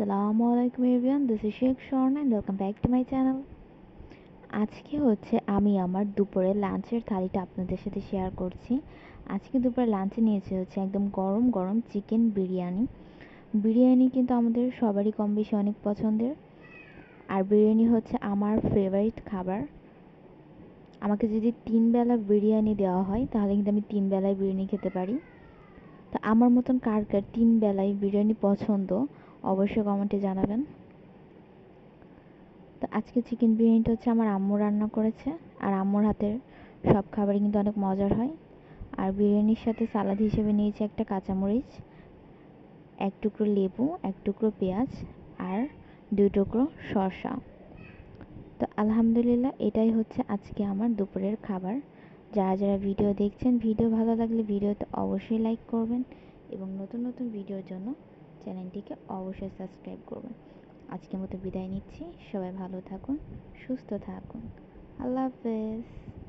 আসসালামু আলাইকুম everyone this is Sheikh Swarna and welcome back to my channel আজকে হচ্ছে আমি আমার দুপুরে লাঞ্চের থালিটা আপনাদের সাথে শেয়ার করছি। আজকে দুপুরে লাঞ্চে নিয়েছি হচ্ছে একদম গরম গরম চিকেন বিরিয়ানি। বিরিয়ানি কিন্তু আমাদের সবারই কম বেশি অনেক পছন্দের। আর বিরিয়ানি হচ্ছে আমার ফেভারিট খাবার। আমাকে যদি তিন বেলা বিরিয়ানি দেওয়া হয়, তাহলে কিন্তু আমি তিন বেলায় বিরিয়ানি খেতে পারি। তো আমার মতন কার কার তিন বেলায় বিরিয়ানি পছন্দ অবশ্যই কমেন্টে জানাবেন। তো আজকে চিকেন বিরিয়ানিটা হচ্ছে আমার আম্মু রান্না করেছে। আর আম্মুর হাতের সব খাবারই কিন্তু অনেক মজার হয়। আর বিরিয়ানির সাথে সালাদ হিসেবে নিয়েছি একটা কাঁচামরিচ, এক টুকরো লেবু, এক টুকরো পেঁয়াজ আর দুই টুকরো শসা। তো আলহামদুলিল্লাহ এটাই হচ্ছে আজকে আমার দুপুরের খাবার। যারা যারা ভিডিও দেখছেন, ভিডিও ভালো লাগলে ভিডিওতে অবশ্যই লাইক করবেন এবং নতুন নতুন ভিডিওর জন্য চ্যানেলটিকে অবশ্যই সাবস্ক্রাইব করবেন। আজকের মতো বিদায় নিচ্ছি। সবাই ভালো থাকুন, সুস্থ থাকুন। আল্লাহ হাফেজ।